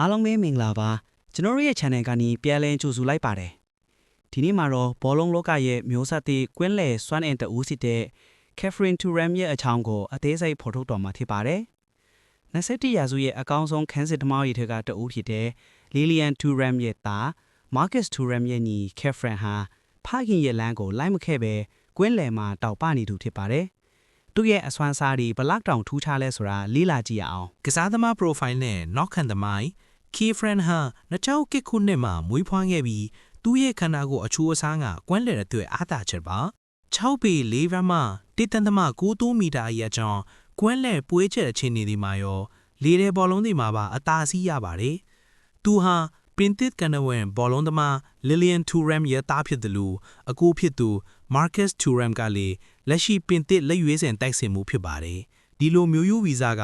အားလုံးပဲမင်္ဂလာပါကျွန်တော်တို့ရဲ့ channel ကနေပြန်လည်ကြိုဆိုလိုက်ပါတယ်ဒီနေ့မှာတော့ဘောလုံးလောကရဲ့မျိုးဆက်သစ်ကွင်းလယ်စွမ်းအင်တဦးစစ်တဲ့ Catherine Turam ရဲ့အချောင်းကိုအသေးစိတ်ဖော်ထုတ်တော်မှာဖြစ်ပါတယ်21ရာစုရဲ့အကောင်းဆုံးခန်းစစ်သမားတွေထက်ကတဦးဖြစ်တဲ့ Lilian Turam ရဲ့သား Marcus Turam ရဲ့ညီ Catherine ဟာဖခင်ရဲ့လမ်းကိုလိုက်မခဲ့ပဲကွင်းလယ်မှာတောက်ပနေသူဖြစ်ပါတယ်သူ့ရဲ့အစွမ်းစားတွေဘလောက်တောင်ထူးခြားလဲဆိုတာလေ့လာကြည့်ရအောင်ကစားသမား profile နဲ့ knock ခံသ မိုင်း key friend ဟာ2000ခုနှစ်မှာမွေးဖွားခဲ့ပြီးသူ့ရဲ့ခန္ဓာကိုယ်အချိုးအစားကကွမ်းလည်တဲ့အတွက်အားသာချက်ပါ6ပေ4ရမှတစ်တန်သမ93မီတာအရာကြောင့်ကွမ်းလည်ပွေးချက်အခြေအနေဒီမှာရောလေတဲ့ဘောလုံးတွေမှာပါအသာစီးရပါတယ်သူဟာ printed ကန်နဝင်ဘောလုံးသမား Lilian Thuram ရဲ့သားဖြစ်တယ်လို့အကူဖြစ်သူ Marcus Thuram ကလည်းလက်ရှိ printed လက်ရွေးစင်တိုက်စင်မှုဖြစ်ပါတယ်ဒီလိုမျိုးရိုးဗီဇက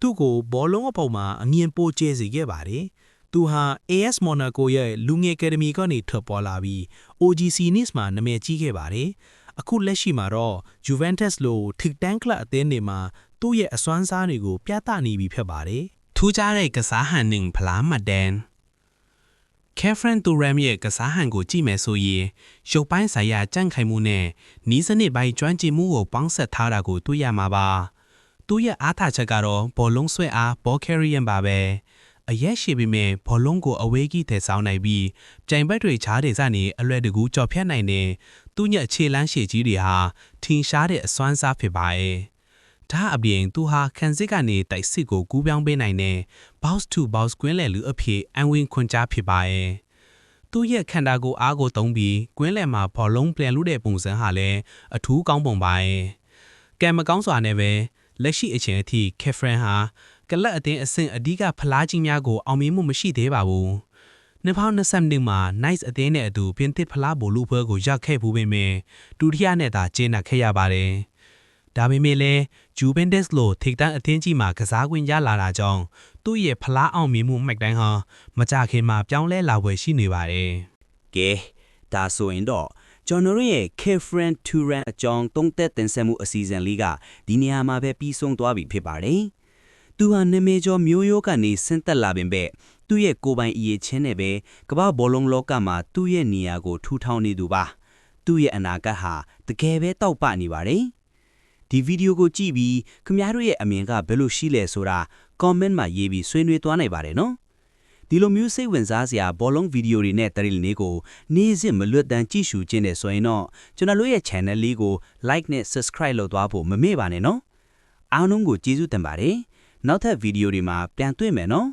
သူ့ကိုဘောလုံးအပေါ်မှာအမြင်ပိုကျဲစေခဲ့ပါတယ်။သူဟာ AS Monaco ရဲ့လူငယ်အကယ်ဒမီကနေထွက်ပေါ်လာပြီး OGC Nice မှာနာမည်ကြီးခဲ့ပါတယ်။အခုလက်ရှိမှာတော့ Juventus လိုထိပ်တန်းကလပ်အသင်းတွေမှာသူ့ရဲ့အစွမ်းစားတွေကို ပြသနေပြီဖြစ်ပါတယ်။ထူးခြားတဲ့ကစားဟန်နှင့်ဖလားမှတ်တမ်း Catherine Turam ရဲ့ကစားဟန်ကိုကြည့်မယ်ဆိုရင်ရုပ်ပိုင်းဆိုင်ရာကြန့်ခိုင်မှုနဲ့နီးစနစ်ပိုင်းကျွမ်းကျင်မှုကိုပေါင်းစပ်ထားတာကိုတွေ့ရမှာပါ။ သူ့ရဲ့အားသာချက်ကတော့ဘောလုံးဆွဲအား ball carrying ပါပဲ။အရက်ရှိပေမဲ့ဘောလုံးကိုအဝေးကြီးထည့်ဆောင်နိုင်ပြီးကြိုင်ဘက်တွေချားတွေစနေအလွယ်တကူကြော်ဖြတ်နိုင်တဲ့သူ့ရဲ့အခြေလန်းရှည်ကြီးတွေဟာထင်ရှားတဲ့အစွမ်းစားဖြစ်ပါရဲ့။ဒါအပြင်သူဟာခန်းစစ်ကနေတိုက်စစ်ကိုကူးပြောင်းပေးနိုင်တဲ့ box to box ကွင်းလယ်လူအဖြစ်အန်ဝင်ခွန်ကြားဖြစ်ပါရဲ့။သူ့ရဲ့ခန္ဓာကိုယ်အားကိုသုံးပြီးကွင်းလယ်မှာဘောလုံးပြန်လူတဲ့ပုံစံဟာလည်းအထူးကောင်းပုံပါရဲ့။ကံမကောင်းစွာနဲ့ပဲ လက်ရှိအချိန်အထိ Kefren ဟာကလပ်အသင်းအဆင့်အဓိကဖလားကြီးများကိုအောင်မြင်မှုမရှိသေးပါဘူး။2020မှာ Nice အသင်းနဲ့အတူပြင်သစ်ဖလားဘိုလ်လူပွဲကိုရောက်ခဲ့ဘူးပေမဲ့ဒုတိယနဲ့သာကျင်းပခဲ့ရပါတယ်။ဒါပေမဲ့လည်း Juventus လိုထိပ်တန်းအသင်းကြီးမှာကစားခွင့်ရလာတာကြောင့်သူ့ရဲ့ဖလားအောင်မြင်မှုမှတ်တမ်းဟာမကြခင်မှာပြောင်းလဲလာပွဲရှိနေပါတယ်။ကဲဒါဆိုရင်တော့ ကျွန်တော်တို့ရဲ့ Kefren Turan အကြောင်းသုံးသက်တင်ဆက်မှုအစီအစဉ်လေးကဒီနေရာမှာပဲပြီးဆုံးသွားပြီဖြစ်ပါတယ်။သူဟာနာမည်ကျော်မျိုးရိုးကနေဆင်းသက်လာပင်ပဲသူ့ရဲ့ကိုယ်ပိုင်အရေးချင်းနဲ့ပဲကမ္ဘာဘောလုံးလောကမှာသူ့ရဲ့နေရာကိုထူထောင်နေသူပါ။သူ့ရဲ့အနာဂတ်ဟာတကယ်ပဲတောက်ပနေပါတယ်။ဒီဗီဒီယိုကိုကြည့်ပြီးခင်ဗျားတို့ရဲ့အမြင်ကဘယ်လိုရှိလဲဆိုတာ comment မှာရေးပြီးဆွေးနွေးသွားနိုင်ပါတယ်နော်။ ဒီလိုမျိုးစိတ်ဝင်စားစရာဘောလုံးဗီဒီယိုတွေနဲ့တရီလ်လေးကိုနေ့စဉ်မလွတ်တမ်းကြည့်ရှုခြင်းနဲ့ဆိုရင်တော့ကျွန်တော်တို့ရဲ့ channel လေးကို like နဲ့ subscribe လုပ်သွားဖို့မမေ့ပါနဲ့နော်အားလုံးကိုကျေးဇူးတင်ပါတယ်နောက်ထပ်ဗီဒီယိုတွေမှာပြန်တွေ့မယ်နော်